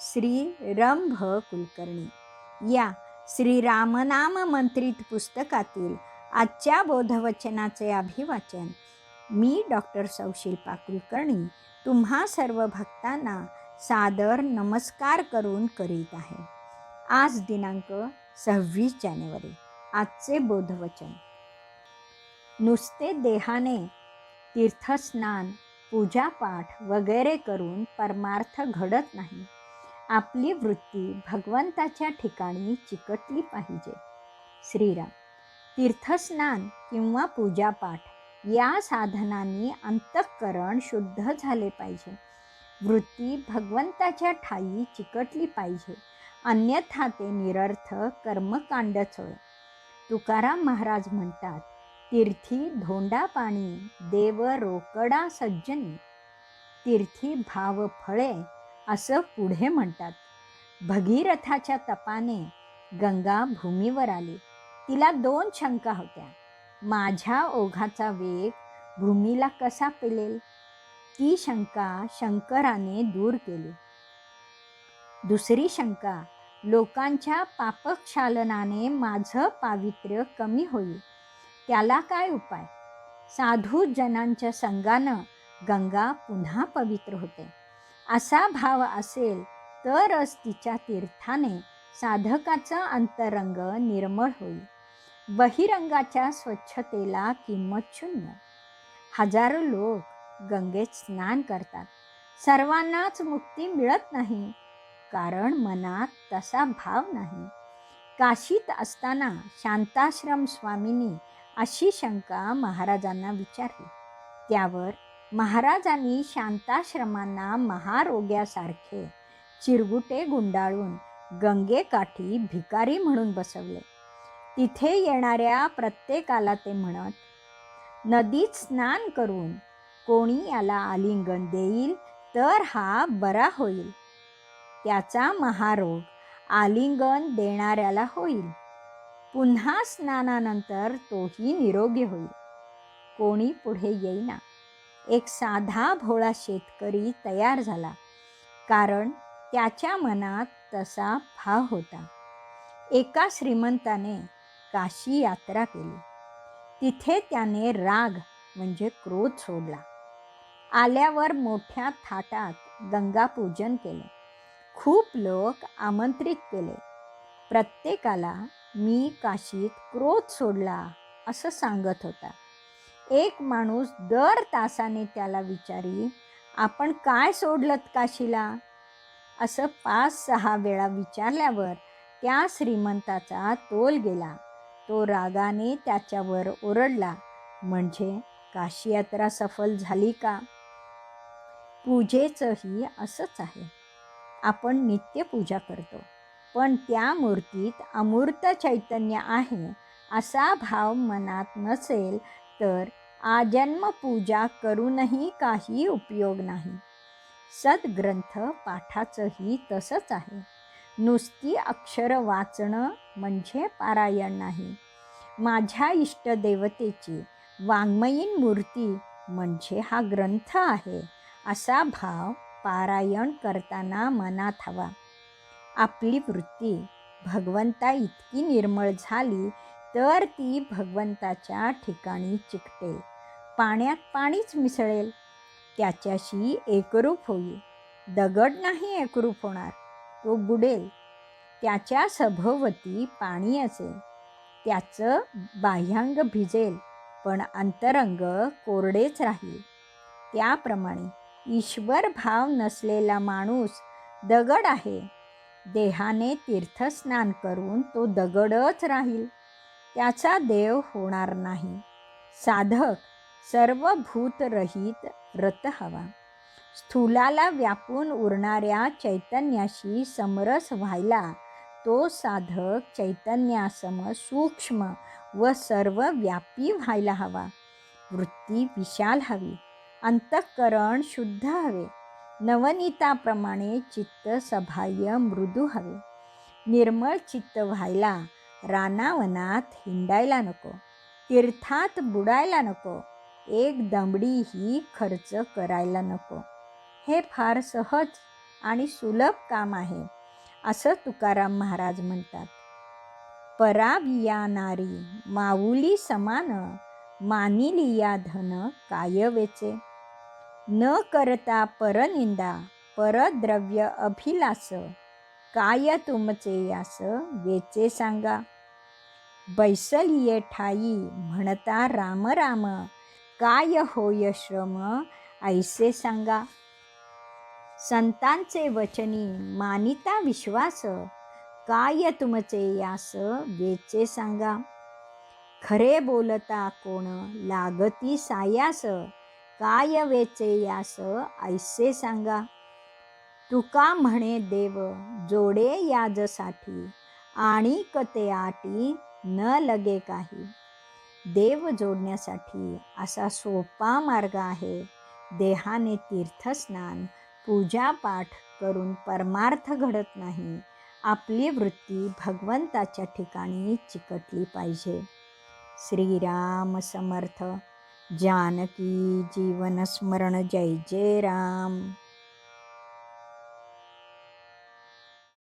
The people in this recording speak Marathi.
श्री रंभ कुलकर्णी. या श्री रामनाम मंत्रित पुस्तकातील आजच्या बोधवचनाचे अभिवाचन मी डॉक्टर सौशिल्पा कुलकर्णी तुम्हा सर्व भक्तांना सादर नमस्कार करून करीत आहे. आज दिनांक सव्वीस जानेवारी आजचे बोधवचन. नुसते देहाने तीर्थस्नान पूजापाठ वगैरे करून परमार्थ घडत नाही. आपली वृत्ती भगवंताच्या ठिकाणी चिकटली पाहिजे. श्रीराम तीर्थस्नान किंवा पूजापाठ या साधनांनी अंतःकरण शुद्ध झाले पाहिजे. वृत्ती भगवंताच्या ठाई चिकटली पाहिजे. अन्यथा ते निरर्थ कर्मकांडच होय तुकाराम महाराज म्हणतात तीर्थी धोंडा पाणी देव रोकडा सज्जनी. तीर्थी भाव फळे असं पुढे म्हणतात. भगीरथाच्या तपाने गंगा भूमीवर आली. तिला दोन शंका होत्या. माझ्या ओघाचा वेग भूमीला कसा पेलेल? ती शंका शंकराने दूर केली. दुसरी शंका लोकांच्या पापक्षालनाने माझं पावित्र्य कमी होईल. त्याला काय उपाय? साधू जनांच्या संगानं गंगा पुन्हा पवित्र होते. असा भाव असेल तरच तिच्या तीर्थाने साधकाचं अंतरंग निर्मळ होईल. बहिरंगाच्या स्वच्छतेला किंमत शून्य. हजारो लोक गंगेत स्नान करतात. सर्वांनाच मुक्ती मिळत नाही कारण मनात तसा भाव नाही. काशीत असताना शांताश्रम स्वामींनी अशी शंका महाराजांना विचारली. त्यावर महाराजांनी शांताश्रमांना महारोग्यासारखे चिरगुटे गुंडाळून गंगेकाठी भिकारी म्हणून बसवले. तिथे येणाऱ्या प्रत्येकाला ते म्हणत नदीत स्नान करून कोणी याला आलिंगन देईल तर हा बरा होईल. त्याचा महारोग आलिंगन देणाऱ्याला होईल. पुन्हा स्नानानंतर तोही निरोगी होईल. कोणी पुढे येईना. एक साधा भोळा शेतकरी तयार झाला. कारण त्याच्या मनात तसा भाव होता. एका श्रीमंताने काशी यात्रा केली. तिथे त्याने राग म्हणजे क्रोध सोडला. आल्यावर मोठ्या थाटात गंगापूजन केले. खूप लोक आमंत्रित केले. प्रत्येकाला मी काशीत क्रोध सोडला असं सांगत होता. एक माणूस दर तासाने त्याला विचारी आपण काय सोडलत काशीला? असं पाच सहा वेळा विचारल्यावर त्या श्रीमंताचा तोल गेला. तो रागाने त्याच्यावर ओरडला म्हणजे काशी यात्रा सफल झाली का? पूजेचंही असंच आहे. आपण नित्यपूजा करतो पण त्या मूर्तीत अमूर्त चैतन्य आहे असा भाव मनात नसेल तर आजन्म पूजा करूनही काही उपयोग नाही. सद्ग्रंथ पाठाचंही तसंच आहे. नुसती अक्षर वाचणं म्हणजे पारायण नाही. माझ्या इष्टदेवतेची वाङ्मयीन मूर्ती म्हणजे हा ग्रंथ आहे असा भाव पारायण करताना मनात हवा. आपली वृत्ती भगवंता इतकी निर्मळ झाली तर ती भगवंताच्या ठिकाणी चिकटेल पाण्यात पाणीच मिसळेल. त्याच्याशी एकरूप होईल. दगड नाही एकरूप होणार. तो बुडेल. त्याच्या सभोवती पाणी असेल. त्याचं बाह्यांग भिजेल पण अंतरंग कोरडेच राहील. त्याप्रमाणे ईश्वर भाव नसलेला माणूस दगड आहे. देहाने तीर्थस्नान करून तो दगडच राहील. त्याचा देव होणार नाही. साधक सर्व भूतरहित रत हवा. स्थूलाला व्यापून उरणाऱ्या चैतन्याशी समरस व्हायला तो साधक चैतन्यासम सूक्ष्म व सर्व व्यापी व्हायला हवा. वृत्ती विशाल हवी. अंतःकरण शुद्ध हवे. नवनीताप्रमाणे चित्त सबाह्य मृदू हवे. निर्मळ चित्त व्हायला रानावनात हिंडायला नको. तीर्थात बुडायला नको. एक दमडीही खर्च करायला नको. हे फार सहज आणि सुलभ काम आहे असं तुकाराम महाराज म्हणतात. पराविया नारी माऊली समान मानिलिया धन काय वेचे न करता परनिंदा परद्रव्य अभिलास काय तुमचे यास वेचे सांगा. बैसलिये ठाई म्हणता राम राम. काय होय श्रम? ऐसे सांगा. संतांचे वचनी मानिता विश्वास. काय तुमचे यास? वेचे सांगा. खरे बोलता कोण? लागती सायास. काय वेचे यास? ऐसे सांगा. तुका म्हणे देव जोडे याजसाठी. आणि कते आटी न लगे काही. देव जोडण्यासाठी असा सोपा मार्ग आहे. देहाने तीर्थस्नान पूजापाठ करून परमार्थ घडत नाही. आपली वृत्ती भगवंताच्या ठिकाणी चिकटली पाहिजे. श्रीराम समर्थ. जानकी जीवनस्मरण जय जय राम.